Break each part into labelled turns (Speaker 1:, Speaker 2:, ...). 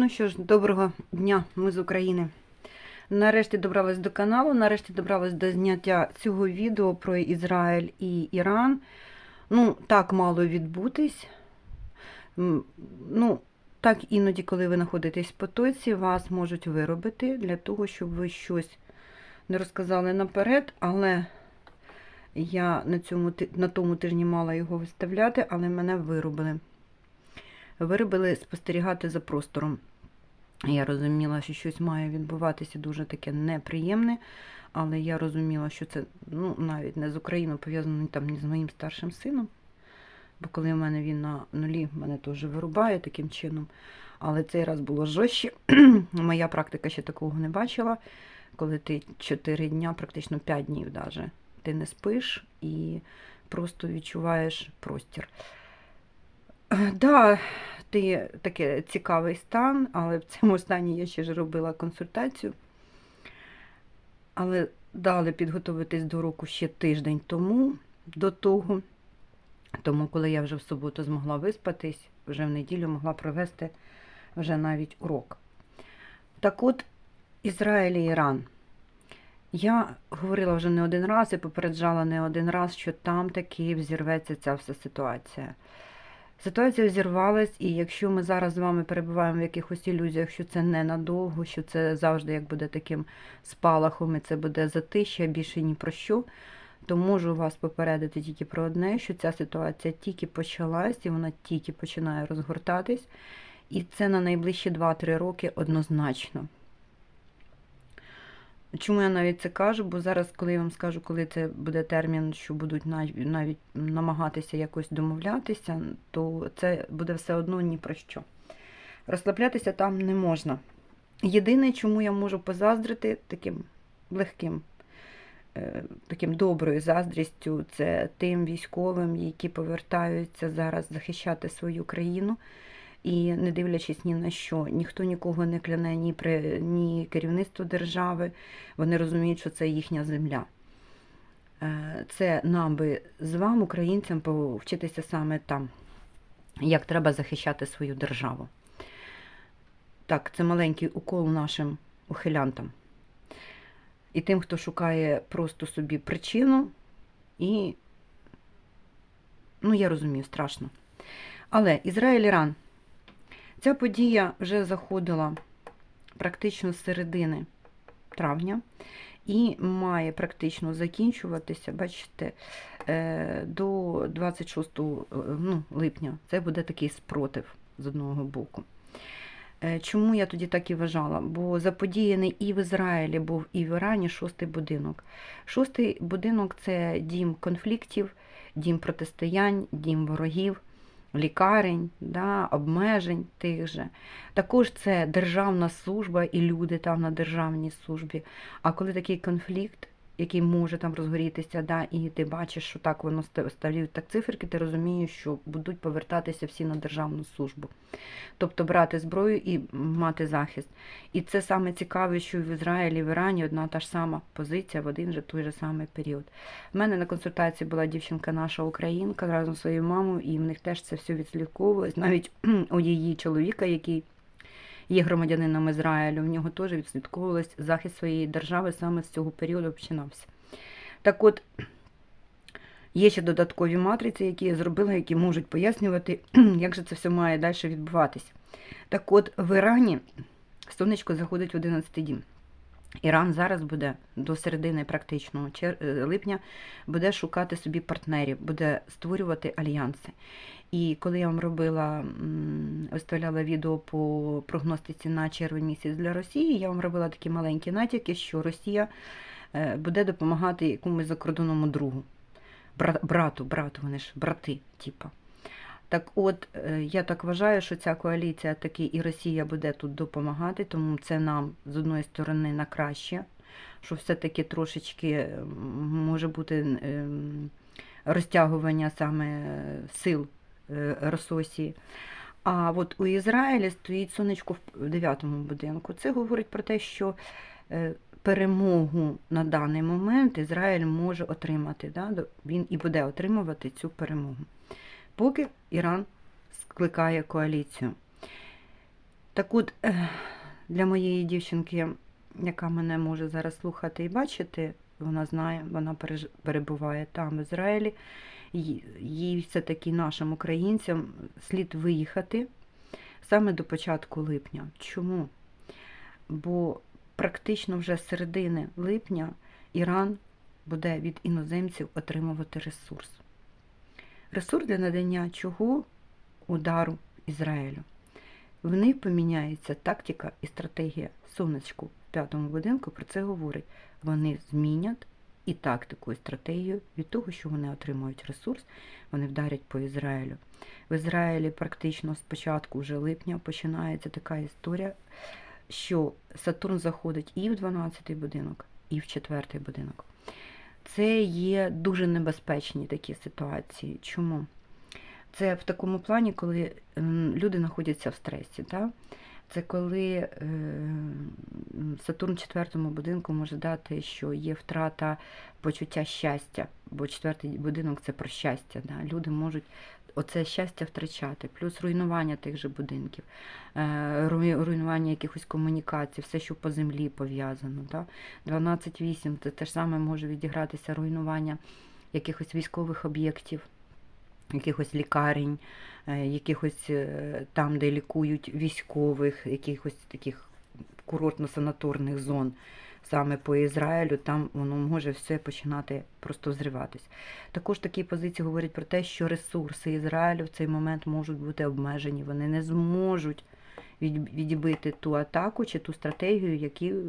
Speaker 1: Ну що ж, доброго дня, ми з України. Нарешті добралась до каналу, нарешті добралась до зняття цього відео про Ізраїль і Іран. Ну, так мало відбутись. Ну, так іноді, коли ви знаходитесь в потоці, вас можуть виробити для того, щоб ви щось не розказали наперед, але я на, цьому, на тому тижні мала його виставляти, але мене виробили. Виробили спостерігати за простором. Я розуміла, що щось має відбуватися дуже таке неприємне, але я розуміла, що це ну, навіть не з Україною пов'язано там ні з моїм старшим сином. Бо коли в мене він на нулі, мене теж вирубає таким чином. Але цей раз було жорстче. Моя практика ще такого не бачила, коли ти 4 дня, практично 5 днів даже, ти не спиш і просто відчуваєш простір. Да, ти таке цікавий стан, але в цьому стані я ще ж робила консультацію. Але дали підготуватись до року ще тиждень тому, до того. Тому, коли я вже в суботу змогла виспатись, вже в неділю могла провести вже навіть урок. Так от, Ізраїль і Іран. Я говорила вже не один раз і попереджала не один раз, що там таки взірветься ця вся ситуація. Ситуація зірвалась, і якщо ми зараз з вами перебуваємо в якихось ілюзіях, що це ненадовго, що це завжди як буде таким спалахом, і це буде затища, більше ні про що, то можу вас попередити тільки про одне, що ця ситуація тільки почалась, і вона тільки починає розгортатись, і це на найближчі 2-3 роки однозначно. Чому я навіть це кажу? Бо зараз, коли я вам скажу, коли це буде термін, що будуть нав- навіть намагатися якось домовлятися, то це буде все одно ні про що. Розслаблятися там не можна. Єдине, чому я можу позаздрити таким легким, е, таким доброю заздрістю, це тим військовим, які повертаються зараз захищати свою країну. І не дивлячись ні на що, ніхто нікого не кляне, ні, при, ні керівництво держави, вони розуміють, що це їхня земля. Е, Це нам би з вами, українцям, повчитися саме там, як треба захищати свою державу. Так, це маленький укол нашим ухилянтам. І тим, хто шукає просто собі причину, і, ну, я розумію, страшно. Але Ізраїль-Іран. Ця подія вже заходила практично з середини травня і має практично закінчуватися, бачите, е, до 26 е, ну, липня. Це буде такий спротив з одного боку. Е, Чому я тоді так і вважала? Бо заподіяний і в Ізраїлі був, і в Ірані шостий будинок. Шостий будинок це дім конфліктів, дім протистоянь, дім ворогів лікарень, да, обмежень тих же. Також це державна служба і люди там на державній службі. А коли такий конфлікт, який може там розгорітися, да, і ти бачиш, що так воно ста- ставлять так циферки, ти розумієш, що будуть повертатися всі на державну службу. Тобто брати зброю і мати захист. І це саме цікаве, що в Ізраїлі, в Ірані одна та ж сама позиція в один же той же самий період. У мене на консультації була дівчинка наша українка разом зі своєю мамою, і в них теж це все відслідковувалось. Навіть у її чоловіка, який є громадянином Ізраїлю, в нього теж відслідковувалось захист своєї держави саме з цього періоду починався. Так от, є ще додаткові матриці, які я зробила, які можуть пояснювати, як же це все має далі відбуватись. Так от, в Ірані сонечко заходить в 11 дім. Іран зараз буде до середини практичного е, липня буде шукати собі партнерів, буде створювати альянси. І коли я вам робила, виставляла відео по прогностиці на червень місяць для Росії, я вам робила такі маленькі натяки, що Росія е, буде допомагати якомусь закордонному другу, Бра- брату, брату, вони ж брати, типа. Так от, е, я так вважаю, що ця коаліція таки і Росія буде тут допомагати, тому це нам з одної сторони на краще, що все-таки трошечки може бути розтягування саме е, сил е, Рососії. А от у Ізраїлі стоїть сонечко в дев'ятому будинку. Це говорить про те, що е, перемогу на даний момент Ізраїль може отримати. Да? Він і буде отримувати цю перемогу. Поки Іран скликає коаліцію. Так от, е, для моєї дівчинки, яка мене може зараз слухати і бачити, вона знає, вона перебуває там, в Ізраїлі. Їй- все-таки нашим українцям слід виїхати саме до початку липня. Чому? Бо практично вже з середини липня Іран буде від іноземців отримувати ресурс. Ресурс для надання чого удару Ізраїлю. В них поміняється тактика і стратегія. Сонечку в п'ятому будинку про це говорить. Вони змінять і тактику, і стратегію від того, що вони отримують ресурс, вони вдарять по Ізраїлю. В Ізраїлі практично з початку вже липня починається така історія, що Сатурн заходить і в 12-й будинок, і в 4-й будинок. Це є дуже небезпечні такі ситуації. Чому? Це в такому плані, коли люди знаходяться в стресі. Да? Це коли е, Сатурн в четвертому будинку може дати, що є втрата почуття щастя, бо четвертий будинок це про щастя. Да? Люди можуть оце щастя втрачати, плюс руйнування тих же будинків, е, руйнування якихось комунікацій, все, що по землі пов'язано. Да? 12.8 це те ж саме може відігратися руйнування якихось військових об'єктів якихось лікарень, е, якихось е, там, де лікують військових, якихось таких курортно-санаторних зон. Саме по Ізраїлю, там воно може все починати просто зриватись. Також такі позиції говорять про те, що ресурси Ізраїлю в цей момент можуть бути обмежені. Вони не зможуть від- відбити ту атаку чи ту стратегію, яку е,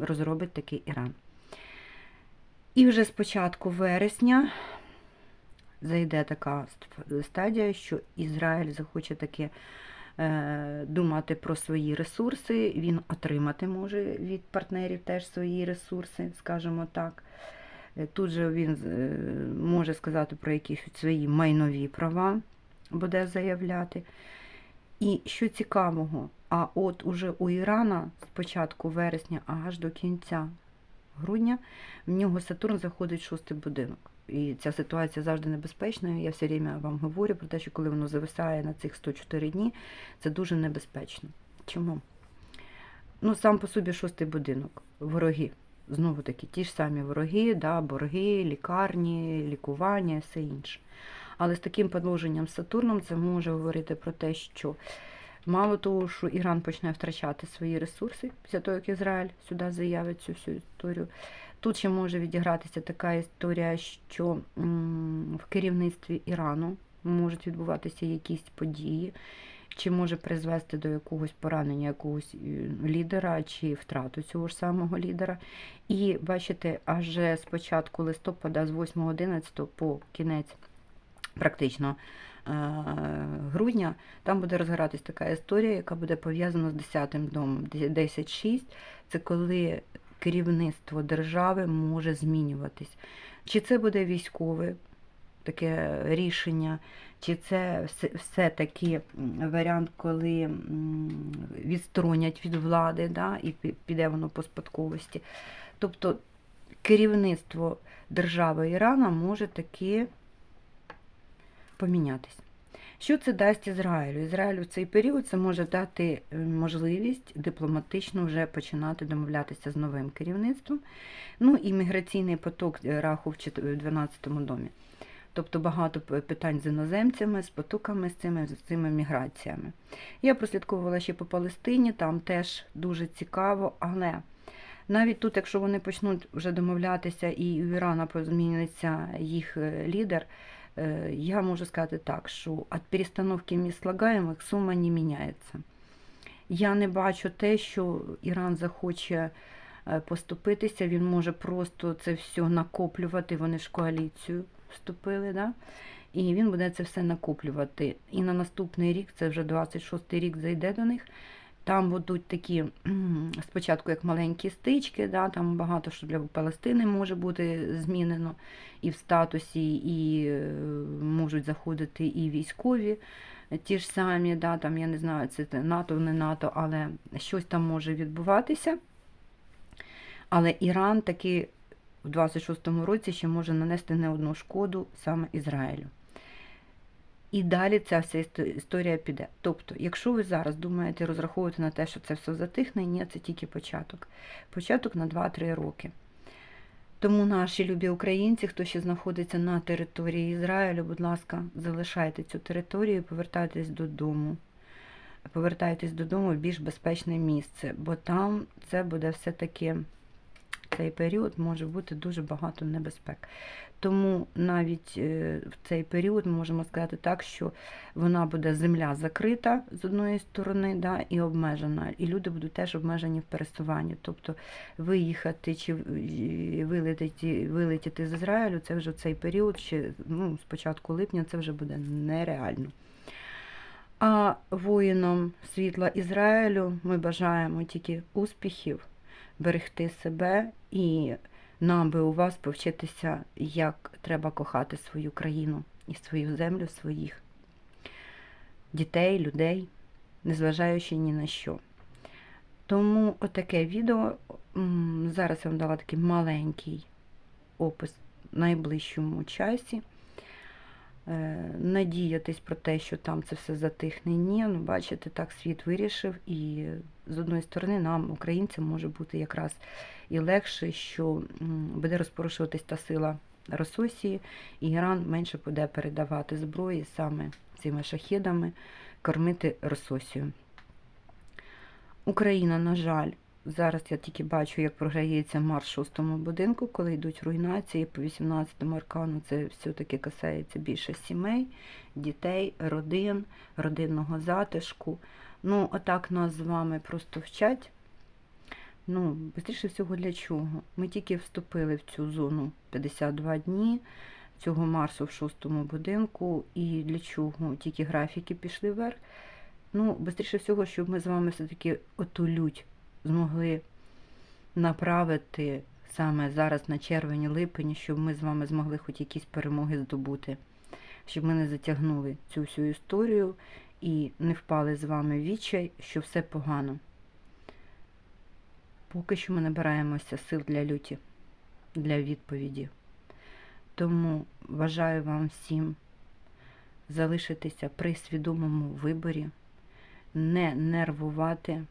Speaker 1: розробить такий Іран. І вже з початку вересня зайде така стадія, що Ізраїль захоче таки е, думати про свої ресурси, він отримати може від партнерів теж свої ресурси, скажімо так. Е, Тут же він е, може сказати про якісь свої майнові права, буде заявляти. І що цікавого, а от уже у Ірана з початку вересня аж до кінця грудня в нього Сатурн заходить в шостий будинок. І ця ситуація завжди небезпечна. Я все время вам говорю про те, що коли воно зависає на цих 104 дні, це дуже небезпечно. Чому? Ну, сам по собі шостий будинок, вороги. Знову таки, ті ж самі вороги, да, борги, лікарні, лікування все інше. Але з таким положенням з Сатурном це може говорити про те, що мало того, що Іран почне втрачати свої ресурси після того, як Ізраїль сюди заявить цю всю історію. Тут ще може відігратися така історія, що в керівництві Ірану можуть відбуватися якісь події, чи може призвести до якогось поранення якогось е, лідера, чи втрату цього ж самого лідера. І бачите, аж з початку листопада, з 8-11 по кінець практично е, грудня, там буде розгоратись така історія, яка буде пов'язана з 10-м домом. 10-6 це коли керівництво держави може змінюватись. Чи це буде військове таке рішення, чи це все- все-таки варіант, коли відсторонять від влади, да, і піде воно по спадковості. Тобто керівництво держави Ірана може таки помінятись. Що це дасть Ізраїлю? Ізраїлю в цей період це може дати е, можливість дипломатично вже починати домовлятися з новим керівництвом. Ну і міграційний поток е, раху в чет- 12-му домі. Тобто багато питань з іноземцями, з потоками, з цими, з цими міграціями. Я прослідковувала ще по Палестині, там теж дуже цікаво, але навіть тут, якщо вони почнуть вже домовлятися і у Ірана зміниться їх е, лідер, я можу сказати так, що від перестановки міст слагаємих сума не міняється. Я не бачу те, що Іран захоче е, поступитися, він може просто це все накоплювати, вони ж коаліцію вступили, да? і він буде це все накоплювати. І на наступний рік, це вже 26-й рік зайде до них. Там будуть такі спочатку як маленькі стички, да, там багато що для Палестини може бути змінено і в статусі, і е, можуть заходити і військові ті ж самі, да, там, я не знаю, це НАТО, не НАТО, але щось там може відбуватися. Але Іран таки в 26-му році ще може нанести не одну шкоду саме Ізраїлю. І далі ця вся історія піде. Тобто, якщо ви зараз думаєте розраховувати на те, що це все затихне, ні, це тільки початок. Початок на 2-3 роки. Тому наші любі українці, хто ще знаходиться на території Ізраїлю, будь ласка, залишайте цю територію, повертайтесь додому. Повертайтесь додому в більш безпечне місце, бо там це буде все-таки цей період може бути дуже багато небезпек. Тому навіть е, в цей період ми можемо сказати так, що вона буде земля закрита з одної сторони, да, і обмежена, і люди будуть теж обмежені в пересуванні. Тобто виїхати чи вилетіти, вилетіти з Ізраїлю, це вже в цей період, ще ну, з липня, це вже буде нереально. А воїнам світла Ізраїлю ми бажаємо тільки успіхів, берегти себе і нам би у вас повчитися, як треба кохати свою країну і свою землю, своїх дітей, людей, незважаючи ні на що. Тому отаке відео. Зараз я вам дала такий маленький опис в найближчому часі. Е, Надіятись про те, що там це все затихне. Ні, ну бачите, так світ вирішив, і з одної сторони нам, українцям, може бути якраз і легше, що буде розпорушуватись та сила Рососії, і Іран менше буде передавати зброї саме цими шахідами, кормити Рососію. Україна, на жаль, зараз я тільки бачу, як програється марш в шостому будинку, коли йдуть руйнації по 18-му аркану. Це все-таки касається більше сімей, дітей, родин, родинного затишку. Ну, отак нас з вами просто вчать. Ну, швидше всього для чого? Ми тільки вступили в цю зону 52 дні цього марсу в шостому будинку. І для чого? Тільки графіки пішли вверх. Ну, швидше всього, щоб ми з вами все-таки оту лють змогли направити саме зараз на червень-липень, щоб ми з вами змогли хоч якісь перемоги здобути, щоб ми не затягнули цю всю історію і не впали з вами в відчай, що все погано. Поки що ми набираємося сил для люті, для відповіді. Тому бажаю вам всім залишитися при свідомому виборі, не нервувати.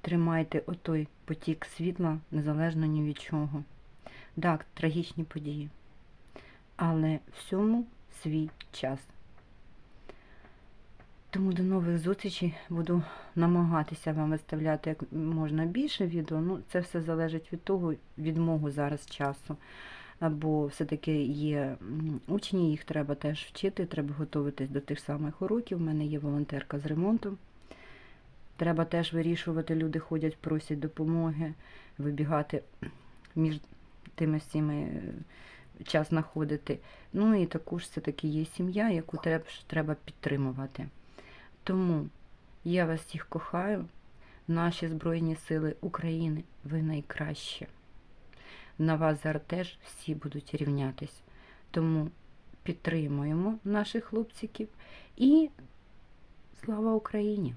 Speaker 1: Тримайте отой потік світла незалежно ні від чого. Так, трагічні події. Але всьому свій час. Тому до нових зустрічей буду намагатися вам виставляти як можна більше відео. Ну, це все залежить від того, від мого зараз часу. Бо все-таки є учні, їх треба теж вчити, треба готуватись до тих самих уроків. У мене є волонтерка з ремонту. Треба теж вирішувати, люди ходять, просять допомоги, вибігати між тими всіми е, час знаходити. Ну і також все-таки є сім'я, яку треба, треба підтримувати. Тому я вас всіх кохаю, наші Збройні Сили України, ви найкраще. На вас зараз теж всі будуть рівнятись. Тому підтримуємо наших хлопчиків і слава Україні!